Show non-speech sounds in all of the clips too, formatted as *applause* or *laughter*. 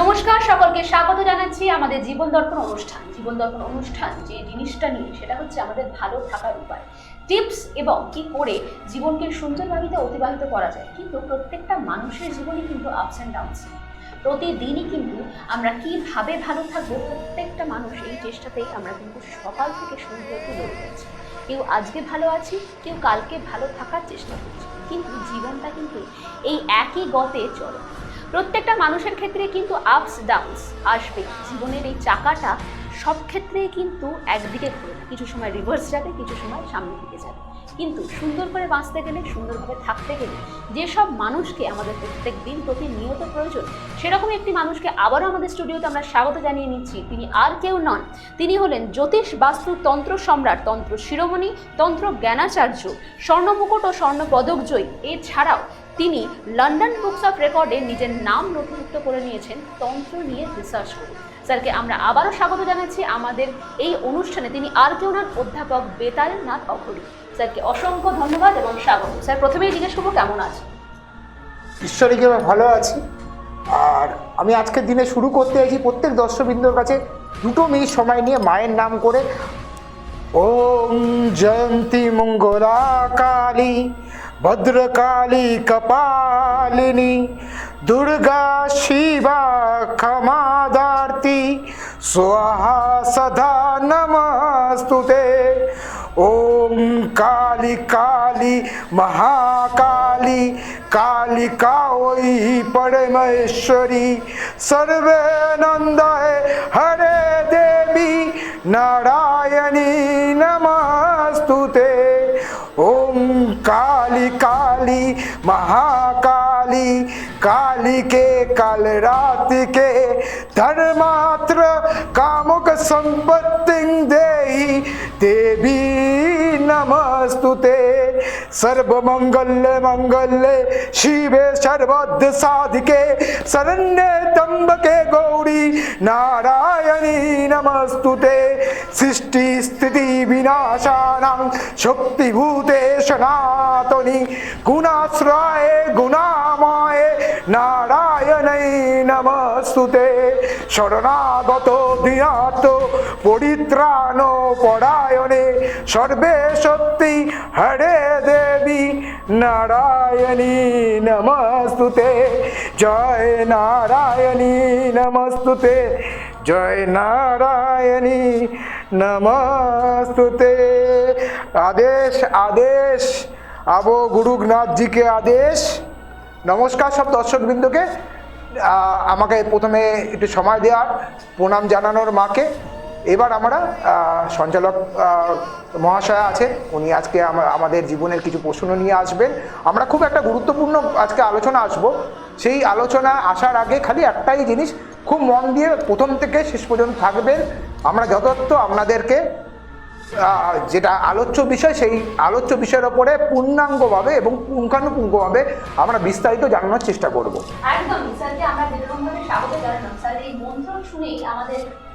নমস্কার, সকলকে স্বাগত জানাচ্ছি আমাদের জীবন দর্পণ অনুষ্ঠান। জীবন দর্পণ অনুষ্ঠান যে জিনিসটা নিয়ে, সেটা হচ্ছে আমাদের ভালো থাকার উপায়। টিপস এবং কি করে জীবনকে সুন্দরভাবে অতিবাহিত করা যায়। কিন্তু প্রত্যেকটা মানুষের জীবনে কিন্তু আপস অ্যান্ড ডাউনস প্রতিদিনই কিন্তু আমরা কীভাবে ভালো থাকব, প্রত্যেকটা মানুষ এই চেষ্টাতেই আমরা কিন্তু সকাল থেকে সন্ধ্যে অবধি লড়ে যাচ্ছি। কেউ আজকে ভালো আছি, কেউ কালকে ভালো থাকার চেষ্টা করছি। কিন্তু জীবনটা কিন্তু এই একই গতে চলে। প্রত্যেকটা মানুষের ক্ষেত্রে কিন্তু আপস ডাউনস আসবে। জীবনের এই চাকাটা সব ক্ষেত্রেই কিন্তু একদিকে ঘুরে। কিছু সময় রিভার্স যাবে, কিছু সময় সামনের দিকে যাবে। কিন্তু সুন্দর করে বাঁচতে গেলে, সুন্দরভাবে থাকতে গেলে যেসব মানুষকে আমাদের প্রত্যেক দিন প্রতিনিয়ত প্রয়োজন, সেরকম একটি মানুষকে আবারও আমাদের স্টুডিওতে আমরা স্বাগত জানিয়ে নিচ্ছি। তিনি আর কেউ নন। তিনি হলেন জ্যোতিষ বাস্তু তন্ত্র সম্রাট, তন্ত্র শিরোমণি, তন্ত্র জ্ঞানাচার্য, স্বর্ণমুকুট ও স্বর্ণ পদক জয়ী। এছাড়াও তিনি লন্ডন বুকস অফ রেকর্ডে নিজের নাম নথিভুক্ত করে নিয়েছেন, তন্ত্র নিয়ে রিসার্চ করে। স্যারকে আমরা আবারও স্বাগত জানাচ্ছি আমাদের এই অনুষ্ঠানে। তিনি আর কেউ নন, অধ্যাপক বেতাল নাথ অঘরি। স্যারকে অসংখ্য ধন্যবাদ এবং স্বাগত। স্যার, প্রথমেই জিজ্ঞেস করব কেমন আছে ঈশ্বরীকে ভালো আছি? আর আমি আজকের দিনে শুরু করতে চাইছি প্রত্যেক দর্শকবৃন্দর কাছে দুটো মিনিট সময় নিয়ে মায়ের নাম করে। ওম জয়ন্তী মঙ্গলা কালী ভদ্রকালী কপালিনী দুর্গা শিবা ক্ষমাদার্তি স্বাহা সদা নমস্তুতে ওম কালী কালী মহাকালী কালিকা ওই পরমেশ্বরী সর্বে নন্দায় হরে দেবী নারায়ণী নমস্তুতে ওম কালী কালী মহাকালী काली के, काल रात के, धर्मात्र कामुक संपत्ति देहि। देवी नमस्तुते सर्वमंगल्य, मंगल्य, शिवे सर्वद साधिके, शरण्ये त्र्यंबके गौरी, नारायणी नमस्तुते सृष्टि, स्थिति, विनाशानां शक्तिभूते सनातनी गुणाश्रये, गुणामये নারায়ণই নমস্তুতে, শরণাগত দিনাত পরিত্রাণ পরায়ণে, সর্বে সত্যি হরে দেবী নারায়ণী নমস্তুতে, জয় নারায়ণী নমস্তুতে, জয় নারায়ণী নমস্তুতে। আদেশ আদেশ, আবো গুরুনাথজিকে আদেশ। নমস্কার সব দর্শকবৃন্দকে। আমাকে প্রথমে একটু সময় দেওয়ার, প্রণাম জানানোর মাকে। এবার আমরা সঞ্চালক মহাশয়া আছে উনি আজকে আমা- আমাদের জীবনের কিছু প্রশ্ন নিয়ে আসবেন। আমরা খুব একটা গুরুত্বপূর্ণ আজকে আলোচনা আসব। সেই আলোচনা আসার আগে খালি একটাই জিনিস, খুব মন দিয়ে প্রথম থেকে শেষ পর্যন্ত থাকবেন। আমরা যথার্থ আপনাদেরকে যেটা আলোচ্য বিষয়, সেই আলোচ্য বিষয়ের ওপরে পূর্ণাঙ্গভাবে এবং পুঙ্খানুপুঙ্খভাবে আমরা বিস্তারিত জানানোর চেষ্টা করব।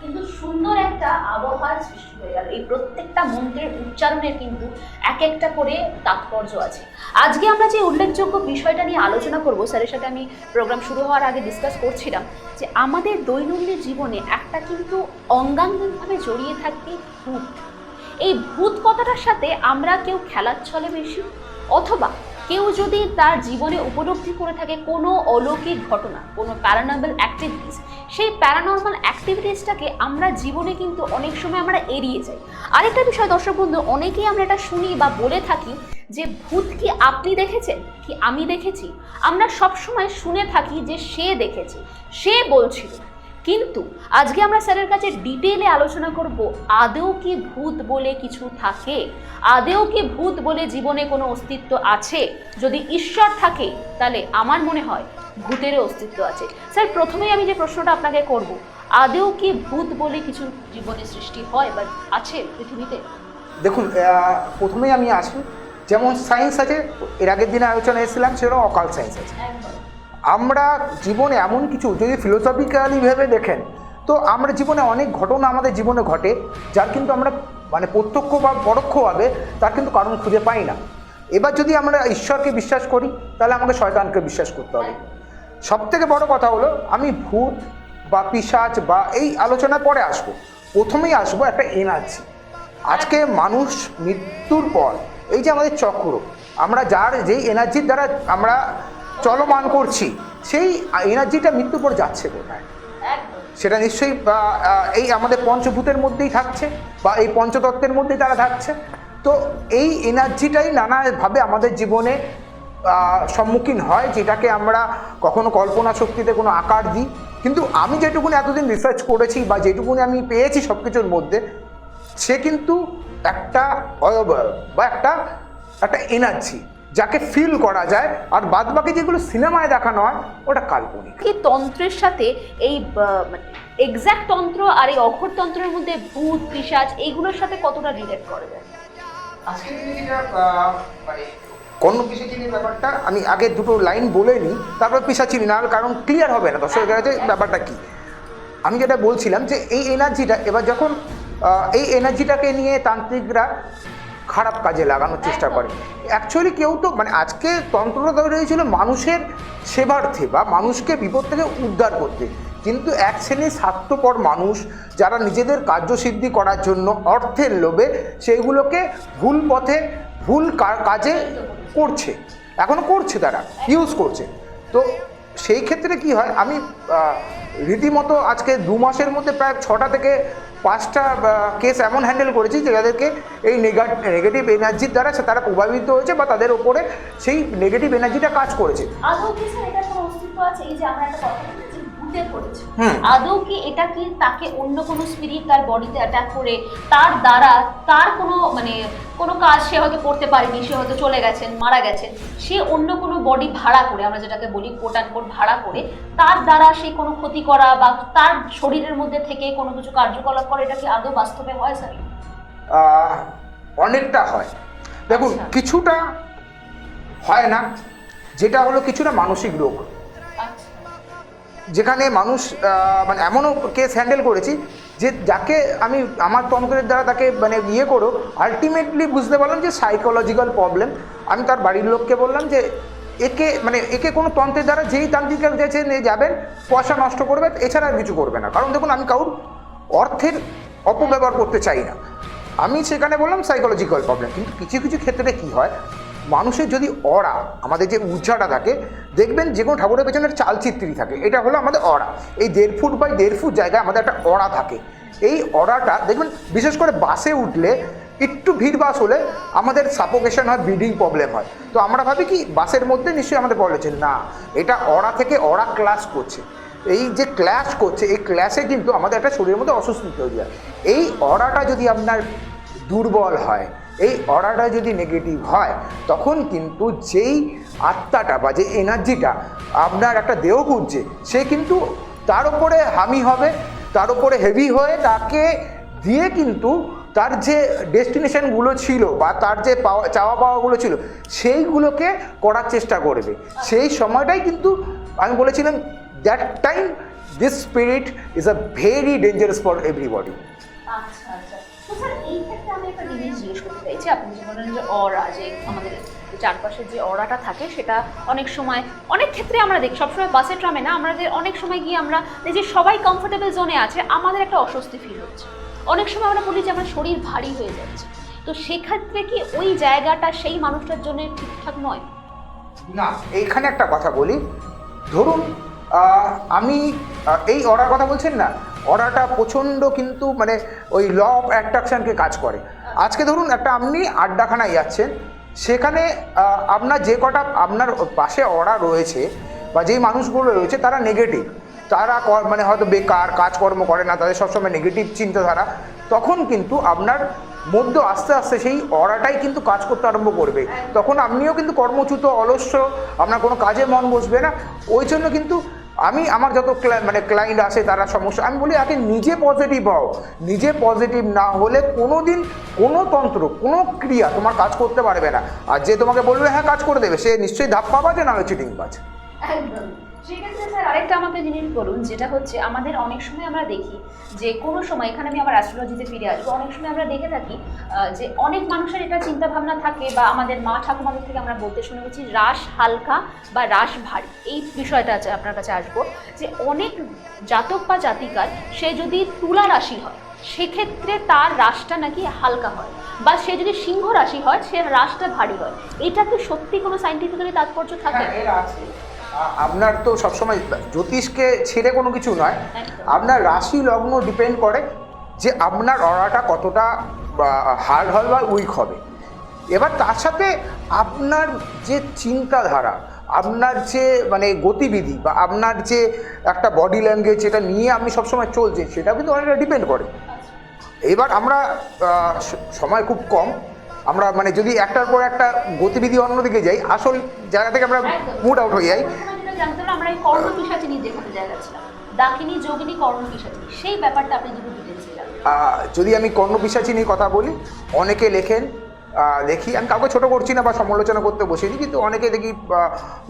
কিন্তু সুন্দর একটা আবহাওয়ার সৃষ্টি হয়ে গেল। এই প্রত্যেকটা মন্ত্রের উচ্চারণের কিন্তু এক একটা করে তাৎপর্য আছে। আজকে আমরা যে উল্লেখযোগ্য বিষয়টা নিয়ে আলোচনা করব, স্যারের সাথে আমি প্রোগ্রাম শুরু হওয়ার আগে ডিসকাস করছিলাম যে আমাদের দৈনন্দিন জীবনে একটা কিন্তু অঙ্গাঙ্গিকভাবে জড়িয়ে থাকে ভূত এই ভূত কথাটার সাথে আমরা কেউ খেলার ছলে বেশি? অথবা কেউ যদি তার জীবনে উপলব্ধি করে থাকে কোনো অলৌকিক ঘটনা, কোনো প্যারানর্মাল অ্যাক্টিভিটিস সেই প্যারানর্মাল অ্যাক্টিভিটিসটাকে আমরা জীবনে কিন্তু অনেক সময় আমরা এড়িয়ে যাই। আরেকটা বিষয় দর্শক বন্ধু, অনেকেই আমরা এটা শুনি বা বলে থাকি যে ভূত কি আপনি দেখেছেন? কি আমি দেখেছি? আমরা সব সময় শুনে থাকি যে সে দেখেছে, সে বলছিল। কিন্তু আজকে আমরা স্যারের কাছে ডিটেলে আলোচনা করব আদেও কি ভূত বলে কিছু থাকে? আদেও কি ভূত বলে জীবনে কোনো অস্তিত্ব আছে? যদি ঈশ্বর থাকে তাহলে আমার মনে হয় ভূতেরও অস্তিত্ব আছে। স্যার প্রথমেই আমি যে প্রশ্নটা আপনাকে করব আদেও কি ভূত বলে কিছু জীবনে সৃষ্টি হয় বা আছে পৃথিবীতে? দেখুন প্রথমেই আমি আসি। যেমন সায়েন্স আছে এর আগের দিনে আলোচনা এসেছিলাম সেরকম অকাল সায়েন্স আছে। আমরা জীবনে এমন কিছু যদি ফিলোসফিক্যালি ভেবে দেখেন, তো আমরা জীবনে অনেক ঘটনা আমাদের জীবনে ঘটে, যার কিন্তু আমরা মানে প্রত্যক্ষ বা পরোক্ষভাবে তার কিন্তু কারণ খুঁজে পাই না। এবার যদি আমরা ঈশ্বরকে বিশ্বাস করি, তাহলে আমাকে শয়তানকে বিশ্বাস করতে হবে। সব থেকে বড় কথা হলো, আমি ভূত বা পিসাচ বা এই আলোচনা পরে আসব। প্রথমেই আসব একটা এনার্জি। আজকে মানুষ মৃত্যুর পর, এই যে আমাদের চক্র, আমরা যার যেই এনার্জির দ্বারা আমরা চলমান করছি, সেই এনার্জিটা মৃত্যুর পর যাচ্ছে কোথায়? সেটা নিশ্চয়ই এই আমাদের পঞ্চভূতের মধ্যেই থাকছে বা এই পঞ্চতত্ত্বের মধ্যেই তারা থাকছে। তো এই এনার্জিটাই নানাভাবে আমাদের জীবনে সম্মুখীন হয়, যেটাকে আমরা কখনো কল্পনা শক্তিতে কোনো আকার দিই। কিন্তু আমি যেটুকুনি এতদিন রিসার্চ করেছি বা যেটুকুনি আমি পেয়েছি সব কিছুর মধ্যে, সে কিন্তু একটা, বা একটা একটা এনার্জি যাকে ফিল করা যায় আর বাদবাকি যেগুলো সিনেমায় দেখানো হয় ওটা কাল্পনিক। কি তন্ত্রের সাথে এই এক্সাক্ট তন্ত্র আর এই অঘর তন্ত্রের মধ্যে ভূত পিশাচ এইগুলোর সাথে কতটা রিলেট করা যায়? আজকের দিনে যেটা মানে কর্ণ পিসাচিনির ব্যাপারটা আমি আগে দুটো লাইন বলে নিই তারপর পিসাচিনি না কারণ ক্লিয়ার হবে না। দর্শকের কাছে ব্যাপারটা কি? আমি যেটা বলছিলাম যে এই এনার্জিটা এবার যখন এই এনার্জিটাকে নিয়ে তান্ত্রিকরা খারাপ কাজে লাগানোর চেষ্টা করে। অ্যাকচুয়ালি কেউ তো মানে আজকে তন্ত্রটা তৈরি হয়েছিল মানুষের সেবার্থে বা মানুষকে বিপদ থেকে উদ্ধার করতে। কিন্তু এক শ্রেণির স্বার্থপর মানুষ যারা নিজেদের কার্যসিদ্ধি করার জন্য অর্থের লোভে সেইগুলোকে ভুল পথে ভুল কাজে করছে। এখনও করছে তারা ইউজ করছে। তো সেই ক্ষেত্রে কি হয় আমি রীতিমতো আজকে দু মাসের মধ্যে প্রায় ছটা থেকে পাঁচটা কেস এমন হ্যান্ডেল করেছি যে যাদেরকে এই নেগেটিভ এনার্জির দ্বারা তারা প্রভাবিত হয়েছে বা তাদের ওপরে সেই নেগেটিভ এনার্জিটা কাজ করেছে। আদৌ স্যার এটার কোনো অস্তিত্ব আছে? এই যে আমরা একটা কথা বলি যে ভূতে পড়েছে হুম। আদৌ কি এটা কি তাকে অন্য কোনো স্পিরিট তার বডিতে অ্যাটাক করে তার দ্বারা তার কোনো মানে কোনো কাজ সে হয়তো করতে পারেনি সে হয়তো চলে গেছেন মারা গেছেন সে অন্য কোনো বডি ভাড়া করে আমরা যেটাকে বলি কোট অ্যান্ড কোট ভাড়া করে তার দ্বারা সে কোনো ক্ষতি করা বা তার শরীরের মধ্যে থেকে কোনো কিছু কার্যকলাপ করে এটা কি আদৌ বাস্তবে হয় স্যার অনেকটা হয় দেখুন আচ্ছা। কিছুটা হয় না যেটা হলো কিছুটা মানসিক রোগ যেখানে মানুষ মানে এমনও কেস হ্যান্ডেল করেছি যে যাকে আমি আমার তন্ত্রের দ্বারা তাকে মানে ইয়ে করো আলটিমেটলি বুঝতে পারলাম যে সাইকোলজিক্যাল প্রবলেম আমি তার বাড়ির লোককে বললাম যে, একে মানে একে কোনো তন্ত্রের দ্বারা যেই তান্ত্রিকের কাছে নিয়ে যাবেন, পয়সা নষ্ট করবে, এছাড়া আর কিছু করবে না। কারণ দেখুন, আমি কারুর অর্থের অপব্যবহার করতে চাই না। আমি সেখানে বললাম সাইকোলজিক্যাল প্রবলেম কিন্তু কিছু কিছু ক্ষেত্রে কি হয়? মানুষের যদি অরা আমাদের যে উর্জাটা থাকে, দেখবেন যে কোনো ঠাকুরের পেছনের চালচিত্রই থাকে। এটা হলো আমাদের অরা এই দেড় ফুট বাই দেড় ফুট জায়গায় আমাদের একটা অরা থাকে। এই অরাটা দেখবেন, বিশেষ করে বাসে উঠলে একটু ভিড় বাস হলে আমাদের সাপোকেশন হয়, ব্রিডিং প্রবলেম হয়। তো আমরা ভাবি কি, বাসের মধ্যে নিশ্চয়ই আমাদের হচ্ছে। না, এটা অরা থেকে অরা ক্লাস করছে। এই যে ক্ল্যাশ করছে, এই ক্ল্যাশে কিন্তু আমাদের একটা শরীরের মধ্যে অস্বস্তি তৈরি হয়। এই অরাটা যদি আপনার দুর্বল হয় এই অর্ডারটা যদি নেগেটিভ হয়, তখন কিন্তু যেই আত্মাটা বা যে এনার্জিটা আপনার একটা দেহ খুঁজছে, সে কিন্তু তার উপরে হামি হবে, তার উপরে হেভি হয়ে তাকে দিয়ে কিন্তু তার যে ডেস্টিনেশনগুলো ছিল বা তার যে পাওয়া, চাওয়া পাওয়াগুলো ছিল, সেইগুলোকে করার চেষ্টা করবে। সেই সময়টাই কিন্তু আমি বলেছিলাম that time this spirit is a very dangerous for everybody আচ্ছা আচ্ছা তো স্যার এই ক্ষেত্রে আমি একটা জিনিস জিজ্ঞেস করতে চাইছি আপনি যে বললেন যে অরা, যে আমাদের চারপাশে যে অরাটা থাকে, সেটা অনেক সময়, অনেক ক্ষেত্রে আমরা দেখি, সবসময় বাসে, ট্রামে না আমাদের অনেক সময় গিয়ে আমরা যে সবাই কমফোর্টেবল জোনে আছে, আমাদের একটা অস্বস্তি ফিল হচ্ছে। অনেক সময় আমরা বলি যে আমার শরীর ভারী হয়ে যাচ্ছে। তো সেক্ষেত্রে কি ওই জায়গাটা সেই মানুষটার জন্য ঠিকঠাক নয়? না, এইখানে একটা কথা বলি। ধরুন আমি এই অর্ডার কথা বলছেন না? অর্ডারটা প্রচণ্ড কিন্তু মানে ওই ল অফ অ্যাট্রাকশনকে কাজ করে। আজকে ধরুন একটা আপনি আড্ডাখানায় যাচ্ছেন, সেখানে আপনার যে কটা আপনার পাশে অর্ডার রয়েছে বা যেই মানুষগুলো রয়েছে তারা নেগেটিভ তারা মানে হয়তো বেকার, কাজকর্ম করে না, তাদের সবসময় নেগেটিভ চিন্তাধারা। তখন কিন্তু আপনার মধ্যে আস্তে আস্তে সেই অরাটাই কিন্তু কাজ করতে আরম্ভ করবে। তখন আপনিও কিন্তু কর্মচ্যুত অলস্য আপনার কোনো কাজে মন বসবে না। ওই জন্য কিন্তু আমি আমার যত মানে ক্লায়েন্ট আসে তারা সমস্যা আমি বলি, আগে নিজে পজিটিভ হও। নিজে পজিটিভ না হলে কোনো দিন কোনো তন্ত্র, কোনো ক্রিয়া তোমার কাজ করতে পারবে না। আর যে তোমাকে বলবে হ্যাঁ কাজ করে দেবে, সে নিশ্চয়ই ধাপ পাবা যে নাহলে চিটিং পাচ্ছে একদম। সেক্ষেত্রে স্যার আরেকটা আমাকে জিনিস বলুন যেটা হচ্ছে আমাদের অনেক সময় আমরা দেখি যে কোনো সময় এখানে আমি আমার অ্যাস্ট্রোলজিতে ফিরে আসব অনেক সময় আমরা দেখে থাকি যে অনেক মানুষের এটা চিন্তা ভাবনা থাকে বা আমাদের মা ঠাকুমাদের থেকে আমরা বলতে শুনে গেছি রাস হালকা বা রাস ভারী এই বিষয়টা আছে আপনার কাছে আসব যে অনেক জাতক বা জাতিকার সে যদি তুলা রাশি হয় সেক্ষেত্রে তার রাশটা নাকি হালকা হয় বা সে যদি সিংহ রাশি হয় সে রাশটা ভারী হয় এটা কি সত্যি কোনো সাইন্টিফিক্যালি তাৎপর্য থাকে? হ্যাঁ, আপনার তো সবসময় জ্যোতিষকে ছেড়ে কোনো কিছু নয়। আপনার রাশি লগ্ন ডিপেন্ড করে যে আপনার অরাটা কতটা হার্ড হবে বা উইক হবে। এবার তার সাথে আপনার যে চিন্তাধারা আপনার যে মানে গতিবিধি বা আপনার যে একটা বডি ল্যাঙ্গুয়েজ যেটা নিয়ে আপনি সবসময় চলছেন সেটাও কিন্তু অনেকটা ডিপেন্ড করে। এবার আমরা সময় খুব কম। আমরা মানে যদি একটার পর একটা গতিবিধি অন্যদিকে যাই আসল জায়গা থেকে আমরা মুড আউট হয়ে যাই। প্রথমে যেটা জানতে হলো আমরা এই কর্ণ পিসাচিনি যেখানে জায়গা ছিলাম। দাকিনী যোগিনী কর্ণ পিসাচিনি সেই ব্যাপারটা আপনি যদি ডিটেলসে যদি আমি কর্ণ নিয়ে কথা বলি অনেকে লেখেন দেখি আমি কাউকে ছোট করছি না বা সমালোচনা করতে বসিনি কিন্তু অনেকে দেখি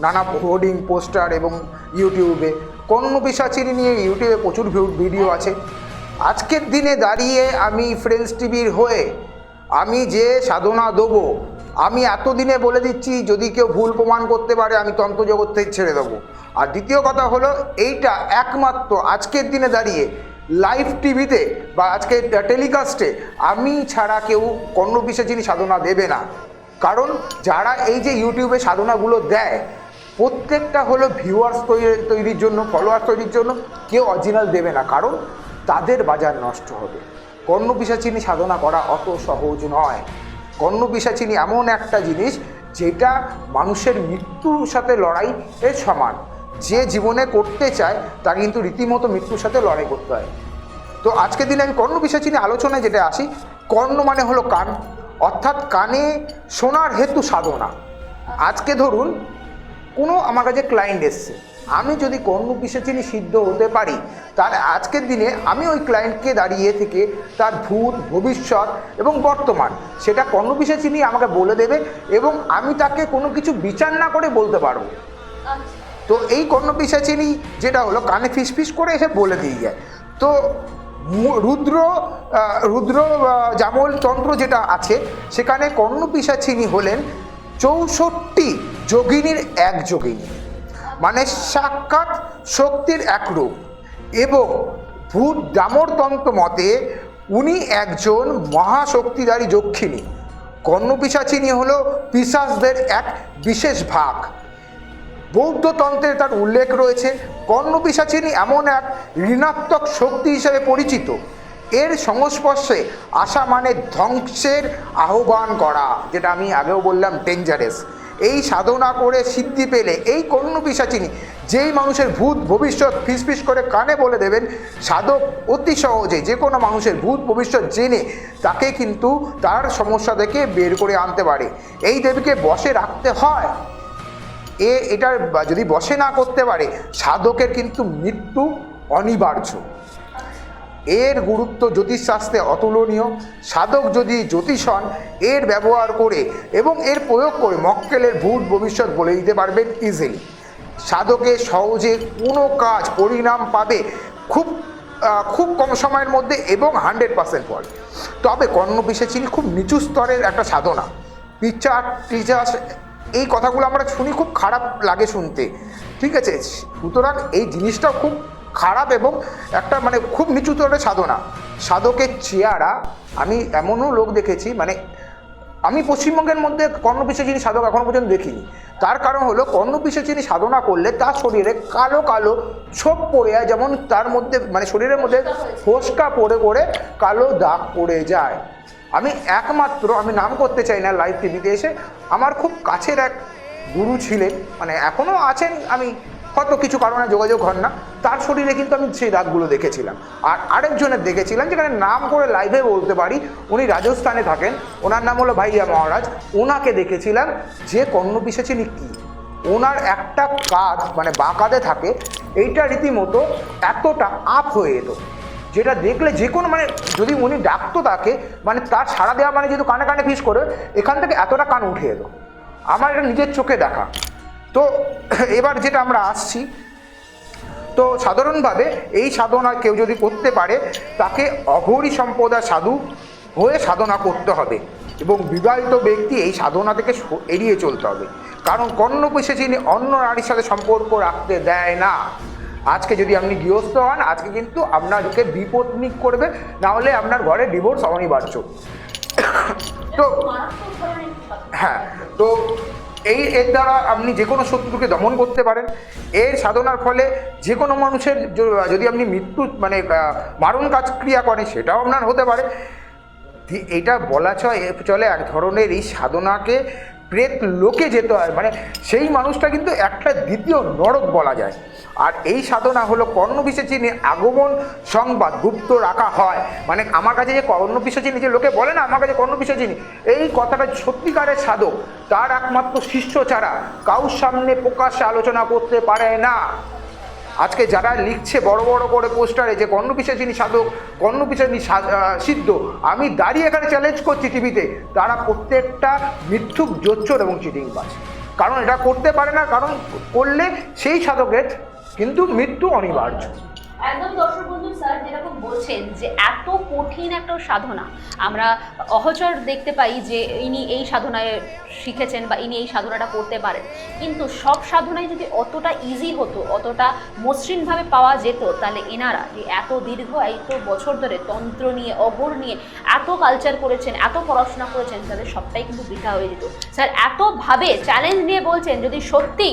নানা হোর্ডিং পোস্টার এবং ইউটিউবে কর্ণ পিসাচিনি নিয়ে ইউটিউবে প্রচুর ভিডিও আছে। আজকের দিনে দাঁড়িয়ে আমি ফ্রেন্ডস টিভির হয়ে আমি যে সাধনা দেবো, আমি এতদিনে বলে দিচ্ছি, যদি কেউ ভুল প্রমাণ করতে পারে, আমি তন্ত্র জগৎ থেকে ছেড়ে দেবো। আর দ্বিতীয় কথা হলো, এইটা একমাত্র আজকের দিনে দাঁড়িয়ে লাইভ টিভিতে বা আজকে টেলিকাস্টে আমি ছাড়া কেউ কর্ণ পিসাচিনী সাধনা দেবে না। কারণ যারা এই যে ইউটিউবে সাধনাগুলো দেয়, প্রত্যেকটা হলো ভিউয়ার্স তৈরি, তৈরির জন্য ফলোয়ার তৈরির জন্য কেউ অরিজিনাল দেবে না। কারণ তাদের বাজার নষ্ট হবে। কর্ণ পিসাচিনী সাধনা করা অত সহজ নয়। কর্ণ পিসাচিনী এমন একটা জিনিস যেটা মানুষের মৃত্যুর সাথে লড়াই এর সমান। যে জীবনে করতে চায়, তা কিন্তু রীতিমতো মৃত্যুর সাথে লড়াই করতে হয়। তো আজকের দিনে আমি কর্ণ পিসাচিনী আলোচনায় যেটা আসি, কর্ণ মানে হলো কান। অর্থাৎ কানে শোনার হেতু সাধনা। আজকে ধরুন, কোনো আমার কাছে ক্লায়েন্ট এসছে। আমি যদি কর্ণ পিসাচিনী সিদ্ধ হতে পারি, তাহলে আজকের দিনে আমি ওই ক্লায়েন্টকে দাঁড়িয়ে থেকে তার ভূত, ভবিষ্যৎ এবং বর্তমান, সেটা কর্ণ পিসাচিনী আমাকে বলে দেবে এবং আমি তাকে কোনো কিছু বিচার না করে বলতে পারব। তো এই কর্ণ পিসাচিনি যেটা হলো, কানে ফিস ফিস করে এসে বলে দিয়ে যায়। তো রুদ্র রুদ্র জামল তন্ত্র যেটা আছে, সেখানে কর্ণ পিসাচিনি হলেন চৌষট্টি যোগিনীর এক যোগিনী। মানে সাক্ষাৎ শক্তির এক রূপ। এবং ভূত দামরতন্ত্র মতে উনি একজন মহাশক্তিধারী যক্ষিণী। কর্ণ হল হলো পিসাসদের এক বিশেষ ভাগ। বৌদ্ধতন্ত্রে তার উল্লেখ রয়েছে কর্ণপিসাচিনী এমন এক ঋণাত্মক শক্তি হিসেবে পরিচিত। এর সংস্পর্শে আসা মানে ধ্বংসের আহ্বান করা, যেটা আমি আগেও বললাম ডেঞ্জারেস এই সাধনা করে সিদ্ধি পেলে, এই কর্ণপিসাচিনী যেই মানুষের ভূত ভবিষ্যৎ ফিসফিস করে কানে বলে দেবেন, সাধক অতি সহজে যে কোনো মানুষের ভূত ভবিষ্যৎ জেনে তাকে কিন্তু তার সমস্যা থেকে বের করে আনতে পারে। এই দেবীকে বসে রাখতে হয়। এ, এটার যদি বসে না করতে পারে, সাধকের কিন্তু মৃত্যু অনিবার্য। এর গুরুত্ব জ্যোতিষশাস্ত্রে অতুলনীয়। সাধক যদি জ্যোতিষ হন, এর ব্যবহার করে এবং এর প্রয়োগ করে মক্কেলের ভূত ভবিষ্যৎ বলে দিতে পারবেন ইজিলি সাধকে সহজে কোনো কাজ পরিণাম পাবে খুব খুব কম সময়ের মধ্যে এবং হান্ড্রেড পার্সেন্ট ফল তবে কর্ণ পিসাচিনি খুব নিচু স্তরের একটা সাধনা। পিচার টিচার, এই কথাগুলো আমরা শুনি খুব খারাপ লাগে শুনতে। ঠিক আছে? সুতরাং এই জিনিসটা খুব খারাপ এবং একটা মানে খুব নিচু স্তরের সাধনা। সাধকের চেয়ারা আমি এমনও লোক দেখেছি মানে আমি পশ্চিমবঙ্গের মধ্যে কর্ণপিসাচিনী সাধক এখনও পর্যন্ত দেখিনি। তার কারণ হলো কর্ণপিসাচিনী সাধনা করলে তার শরীরে কালো কালো ছোপ পড়ে যায়, যেমন তার মধ্যে মানে শরীরের মধ্যে ফোসকা পড়ে পড়ে কালো দাগ পড়ে যায়। আমি একমাত্র, আমি নাম করতে চাই না লাইভ টিভিতে এসে, আমার খুব কাছের এক গুরু ছিলেন মানে এখনও আছেন আমি হয়তো কিছু কারণে যোগাযোগ হন না। তার শরীরে কিন্তু আমি সেই দাগগুলো দেখেছিলাম। আর আরেকজনের দেখেছিলাম, যেখানে নাম করে লাইভে বলতে পারি, উনি রাজস্থানে থাকেন। ওনার নাম হলো ভাইয়া মহারাজ। ওনাকে দেখেছিলাম, যে কর্ণ পিসেছিনি কী? ওনার একটা কাজ মানে বাঁকাতে থাকে, এইটা রীতিমতো এতটা আপ হয়ে যেত যেটা দেখলে যে কোনো মানে যদি উনি ডাকতো তাকে মানে তার সাড়া দেওয়া মানে যেহেতু কানে কানে ফিস করে, এখান থেকে এতটা কান উঠে যেত আমার এটা নিজের চোখে দেখা। তো *clears throat* এবার যেটা আমরা আসছি তো সাধারণভাবে এই সাধনা কেউ যদি করতে পারে তাকে অঘরী সম্প্রদায় সাধু হয়ে সাধনা করতে হবে এবং বিবাহিত ব্যক্তি এই সাধনা থেকে এড়িয়ে চলতে হবে কারণ কর্ণ যিনি অন্য নারীর সাথে সম্পর্ক রাখতে দেয় না আজকে যদি আপনি গৃহস্থ হন আজকে কিন্তু আপনাকে বিপত্নিক করবে না হলে আপনার ঘরে ডিভোর্স অনিবার্য *coughs* তো। হ্যাঁ তো এই এর দ্বারা আপনি যে কোনো শত্রুকে দমন করতে পারেন। এর সাধনার ফলে যে কোনো মানুষের যদি আপনি মৃত্যু মানে মারণ কাজ ক্রিয়া করেন, সেটাও আপনার হতে পারে। এটা বলা চলে এক ধরনের এই সাধনাকে প্রেত লোকে যেতে হয় মানে সেই মানুষটা কিন্তু একটা দ্বিতীয় নরক বলা যায়। আর এই সাধনা হলো কর্ণপিসেচিনি আগমন সংবাদ, গুপ্ত রাখা হয়। মানে আমার কাছে যে কর্ণপিসেচিনি যে লোকে বলে না, আমার কাছে কর্ণপিসেচিনি এই কথাটা সত্যিকারের সাধক, তার একমাত্র শিষ্য ছাড়া কাউর সামনে প্রকাশ্যে আলোচনা করতে পারে না। আজকে যারা লিখছে বড় বড় করে পোস্টারে যে কর্ণপিসাচিনী সাধক কর্ণ সা- আহ, সিদ্ধ আমি দাঁড়িয়ে এখানে চ্যালেঞ্জ করছি টিভিতে তারা প্রত্যেকটা মিথ্যুক জোচ্চর এবং চিটিং বাজ কারণ এটা করতে পারে না কারণ করলে সেই সাধকের কিন্তু মৃত্যু অনিবার্য। একদম দর্শক বন্ধু, স্যার, যেরকম বলছেন যে এত কঠিন একটা সাধনা, আমরা অহচর দেখতে পাই যে ইনি এই সাধনায় শিখেছেন বা ইনি এই সাধনাটা করতে পারেন। কিন্তু সব সাধনাই যদি অতটা ইজি হতো, অতটা মসৃণভাবে পাওয়া যেত, তাহলে এনারা যে এত দীর্ঘ এত বছর ধরে তন্ত্র নিয়ে, অঘর নিয়ে এত কালচার করেছেন, এত পড়াশোনা করেছেন তাদের সবটাই কিন্তু বৃথা হয়ে যেত। স্যার, এতভাবে চ্যালেঞ্জ নিয়ে বলছেন, যদি সত্যি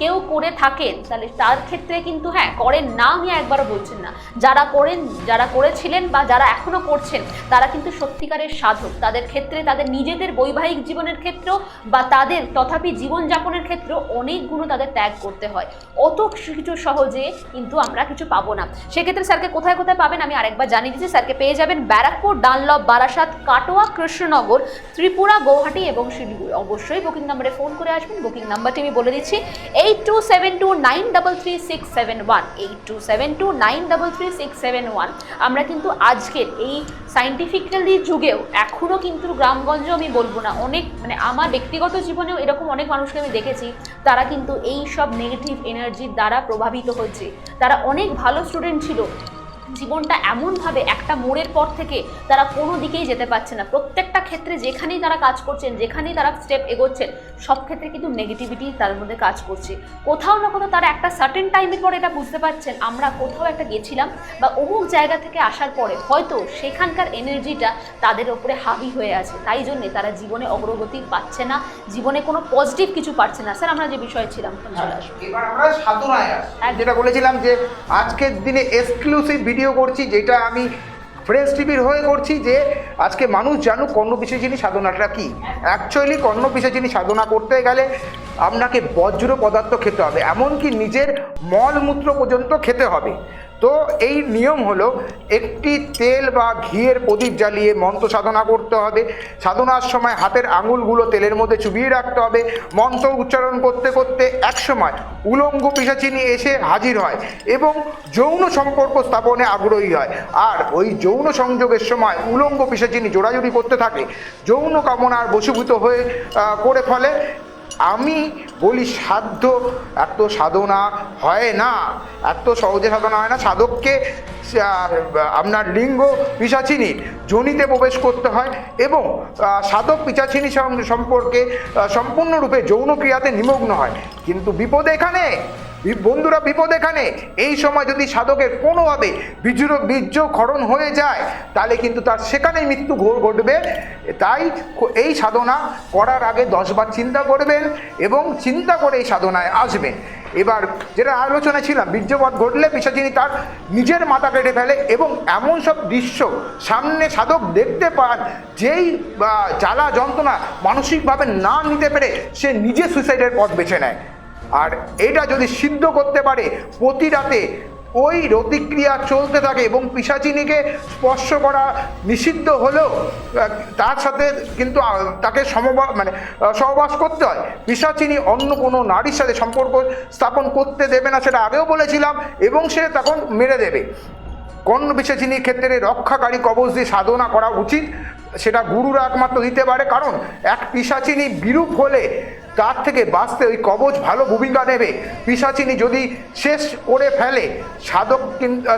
কেউ করে থাকেন, তাহলে তার ক্ষেত্রে কিন্তু হ্যাঁ করেন না আমি একবারও বলছেন না। যারা করেন, যারা করেছিলেন বা যারা এখনও করছেন, তারা কিন্তু সত্যিকারের সাধক। তাদের ক্ষেত্রে, তাদের নিজেদের বৈবাহিক জীবনের ক্ষেত্রেও বা তাদের তথাপি জীবনযাপনের ক্ষেত্রেও অনেক গুণ তাদের ত্যাগ করতে হয়। অত কিছু সহজে কিন্তু আমরা কিছু পাবো না। সেক্ষেত্রে স্যারকে কোথায় কোথায় পাবেন আমি আরেকবার জানিয়ে দিচ্ছি। স্যারকে পেয়ে যাবেন ব্যারাকপুর, ডানলপ, বারাসাত, কাটোয়া, কৃষ্ণনগর, ত্রিপুরা, গৌহাটি এবং শিলিগুড়ি। অবশ্যই বুকিং নাম্বারে ফোন করে আসবেন। বুকিং নাম্বারটি আমি বলে দিচ্ছি eight two seven two nine double three six seven one eight two seven two nine double three six seven one আমরা কিন্তু আজকের এই সাইন্টিফিক্যালি যুগেও এখনও কিন্তু গ্রামগঞ্জ আমি বলব না, অনেক মানে আমার ব্যক্তিগত জীবনেও এরকম অনেক মানুষকে আমি দেখেছি, তারা কিন্তু এই সব নেগেটিভ এনার্জির দ্বারা প্রভাবিত হচ্ছে তারা অনেক ভালো স্টুডেন্ট ছিল জীবনটা এমনভাবে একটা মোড়ের পর থেকে তারা কোনো দিকেই যেতে পারছে না। প্রত্যেকটা ক্ষেত্রে যেখানেই তারা কাজ করছেন যেখানেই তারা স্টেপ এগোচ্ছেন সব ক্ষেত্রে কিন্তু নেগেটিভিটি তার মধ্যে কাজ করছে। কোথাও না কোথাও তারা একটা সার্টেন টাইমের পর এটা বুঝতে পারছেন আমরা কোথাও একটা গেছিলাম বা অমুক জায়গা থেকে আসার পরে হয়তো সেখানকার এনার্জিটা তাদের ওপরে হাবি হয়ে আছে। তাই জন্যে তারা জীবনে অগ্রগতি পাচ্ছে না জীবনে কোনো পজিটিভ কিছু পাচ্ছে না। স্যার আমরা যে বিষয়ে ছিলাম চলে আসব। একদম। যেটা বলেছিলাম যে আজকের দিনে এক্সক্লুসিভ ভিডিও করছি, যেটা আমি ফ্রেশ টিভির হয়ে করছি যে আজকে মানুষ জানুক কর্ণ পিসেচিনি সাধনাটা কী। অ্যাকচুয়ালি কর্ণ পিসেচিনি সাধনা করতে গেলে আপনাকে বজ্র পদার্থ খেতে হবে, এমনকি নিজের মলমূত্র পর্যন্ত খেতে হবে। তো এই নিয়ম হলো একটি তেল বা ঘিয়ের প্রদীপ জ্বালিয়ে মন্ত্র সাধনা করতে হবে। সাধনার সময় হাতের আঙুলগুলো তেলের মধ্যে চুবিয়ে রাখতে হবে। মন্ত্র উচ্চারণ করতে করতে একসময় উলঙ্গ পিসাচিনি এসে হাজির হয় এবং যৌন সম্পর্ক স্থাপনে আগ্রহী হয়। আর ওই যৌন সংযোগের সময় উলঙ্গ পিসাচিনি জোড়াজুড়ি করতে থাকে। যৌন কামনার বশীভূত হয়ে করে ফলে আমি বলি সাধ্য, এত সাধনা হয় না, এত সহজে সাধনা হয় না। সাধককে আপনার লিঙ্গ পিসাচিনি জনিতে প্রবেশ করতে হয় এবং সাধক পিসাচিনী সম্পর্কে সম্পূর্ণরূপে যৌন ক্রিয়াতে নিমগ্ন হয়। কিন্তু বিপদ এখানে। বন্ধুরা, বিপদ এখানে। এই সময় যদি সাধকের কোনোভাবে বীর্য বীর্য ক্ষরণ হয়ে যায়, তাহলে কিন্তু তার সেখানেই মৃত্যু ঘোর ঘটবে। তাই এই সাধনা করার আগে দশবার চিন্তা করবেন এবং চিন্তা করে এই সাধনায় আসবেন। এবার যেটা আলোচনা ছিলাম বীর্যপাত ঘটলে পিসাচিনী তার নিজের মাথা কেটে ফেলে এবং এমন সব দৃশ্য সামনে সাধক দেখতে পান, যেই জ্বালা যন্ত্রণা মানসিকভাবে না নিতে পেরে সে নিজে সুইসাইডের পথ বেছে নেয়। আর এটা যদি সিদ্ধ করতে পারে, প্রতি রাতে ওই রতিক্রিয়া চলতে থাকে এবং পিসাচিনীকে স্পর্শ করা নিষিদ্ধ হলেও তার সাথে কিন্তু তাকে সমবাস মানে সহবাস করতে হয়। পিসাচিনী অন্য কোনো নারীর সাথে সম্পর্ক স্থাপন করতে দেবে না সেটা আগেও বলেছিলাম এবং সে তখন মেরে দেবে। কর্ণ পিসাচিনীর ক্ষেত্রে রক্ষাকারী কবচ দিয়ে সাধনা করা উচিত, সেটা গুরুরা একমাত্র দিতে পারে। কারণ এক পিসাচিনী বিরূপ হলে তার থেকে বাঁচতে ওই কবচ ভালো ভূমিকা নেবে। পিসাচিনি যদি শেষ করে ফেলে, সাধক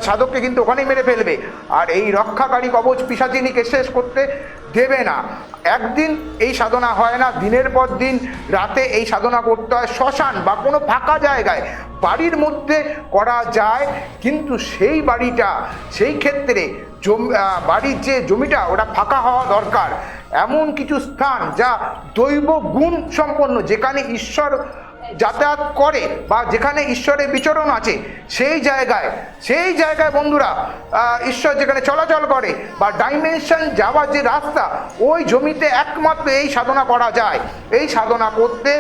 সাধককে কিন্তু ওখানেই মেরে ফেলবে। আর এই রক্ষাকারী কবচ পিসাচিনিকে শেষ করতে দেবে না। একদিন এই সাধনা হয় না, দিনের পর দিন রাতে এই সাধনা করতে হয় শ্মশান বা কোনো ফাঁকা জায়গায়। বাড়ির মধ্যে করা যায়, কিন্তু সেই বাড়িটা, সেই ক্ষেত্রে জমি বাড়ির যে জমিটা, ওটা ফাঁকা হওয়া দরকার। এমন কিছু স্থান যা দৈব গুণ সম্পন্ন, যেখানে ঈশ্বর যাতায়াত করে বা যেখানে ঈশ্বরের বিচরণ আছে, সেই জায়গায় সেই জায়গায় বন্ধুরা ঈশ্বর যেখানে চলাচল করে বা ডাইমেনশন যাওয়ার যে রাস্তা, ওই জমিতে একমাত্র এই সাধনা করা যায়। এই সাধনা করতে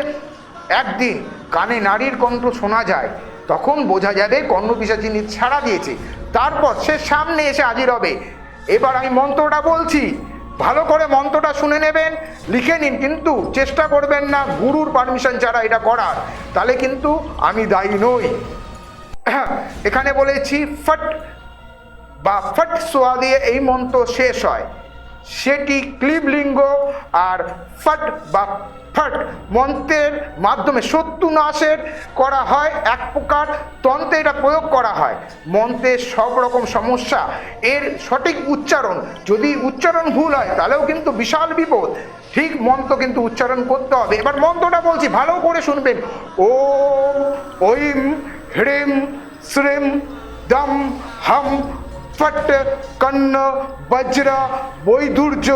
একদিন কানে নারীর কণ্ঠ শোনা যায়, তখন বোঝা যাবে কর্ণপিসাচিনী ছাড়া দিয়েছে। তারপর সে সামনে এসে হাজির হবে। এবার আমি মন্ত্রটা বলছি ভালো করে মন্ত্রটা শুনে নেবেন, লিখে নিন, কিন্তু চেষ্টা করবেন না, গুরুর পারমিশন ছাড়া এটা করার। তাহলে কিন্তু আমি দায়ী নই। এখানে বলেছি, ফট বা ফট সোয়া দিয়ে এই মন্ত্র শেষ হয়। সেটি ক্লিবলিঙ্গ আর ফট বা ফট মন্ত্রের মাধ্যমে শত্রু নাশের করা হয়? এক প্রকার তন্ত্রে এটা প্রয়োগ করা হয়। মন্ত্রের সব রকম সমস্যা। এর সঠিক উচ্চারণ। যদি উচ্চারণ ভুল হয়, তাহলেও কিন্তু বিশাল বিপদ। ঠিক মন্ত্র কিন্তু উচ্চারণ করতে হবে। এবার মন্ত্রটা বলছি, ভালো করে শুনবেন। ওম, ঐম, হ্রিম, শ্রেম, দম, হম ফট, কন্ন, বজ্র, বৈদুর্য,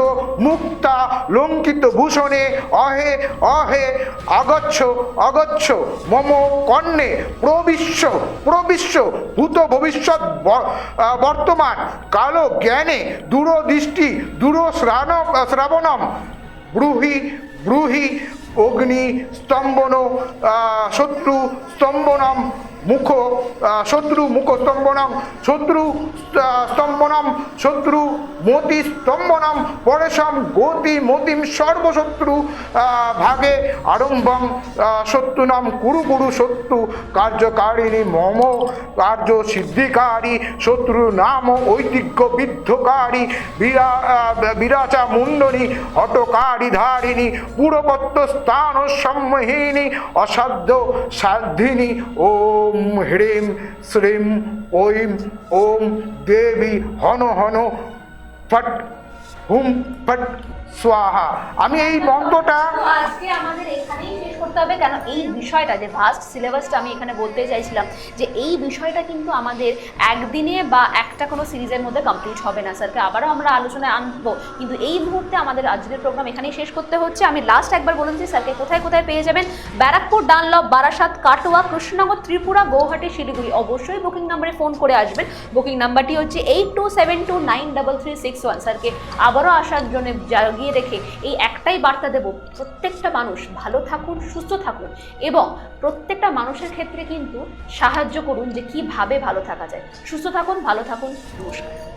মুক্তা, লঙ্কিত ভূষণে, অহে অহে, অগচ্ছ অগচ্ছ, মম, কর্ণে, প্রবিশ্ব প্রবিশ্ব, ভূত ভবিষ্যৎ বর্তমান, কালো জ্ঞানে, দূরদৃষ্টি দূর শ্রাবণম, ব্রুহি ব্রুহি, অগ্নি, স্তম্ভন শত্রু, স্তম্ভনম মুখ শত্রু মুখ স্তম্ভনম শত্রু স্তম্ভনম, শত্রু মতি স্তম্ভনম পরেশম গতি মতিম সর্বশত্রু ভাগে আরম্ভম শত্রুনাম কুরু কুরু শত্রু কার্যকারিণী মম, কার্য সিদ্ধিকারী, শত্রু নাম ঐতিহ্য বিদ্ধকারী, বিরা বিরাচা মুন্ডনী হটকারী ধারিণী পুরপত্র স্থান সম্মোহিনী অসাধ্য সাধিনী ওম হ্রিম শ্রীম ঐম ওম দেবী হন হন ফট হুম ফট স্বাহা। আমি এই মন্ত্রটা আজকে আমাদের এখানেই শেষ করতে হবে, কেন এই বিষয়টা, যে ভাস্ট সিলেবাসটা আমি এখানে বলতে চাইছিলাম, যে এই বিষয়টা কিন্তু আমাদের একদিনে বা একটা কোনো সিরিজের মধ্যে কমপ্লিট হবে না। স্যারকে আবারও আমরা আলোচনায় আনব, কিন্তু এই মুহূর্তে আমাদের আজকের প্রোগ্রাম এখানেই শেষ করতে হচ্ছে। আমি লাস্ট একবার বলুন যে স্যারকে কোথায় কোথায় পেয়ে যাবেন? ব্যারাকপুর, ডানলপ, বারাসাত, কাটোয়া, কৃষ্ণনগর, ত্রিপুরা, গৌহাটি, শিলিগুড়ি। অবশ্যই বুকিং নাম্বারে ফোন করে আসবেন। বুকিং নাম্বারটি হচ্ছে eight two seven two nine double three six one স্যারকে আবারও আসার জন্য জাগিয়ে রেখে এই একটাই বার্তা দেব, প্রত্যেকটা মানুষ ভালো থাকুন, সুস্থ থাকুন এবং প্রত্যেকটা মানুষের ক্ষেত্রে কিন্তু সাহায্য করুন যে কীভাবে ভালো থাকা যায়। সুস্থ থাকুন, ভালো থাকুন। নমস্কার।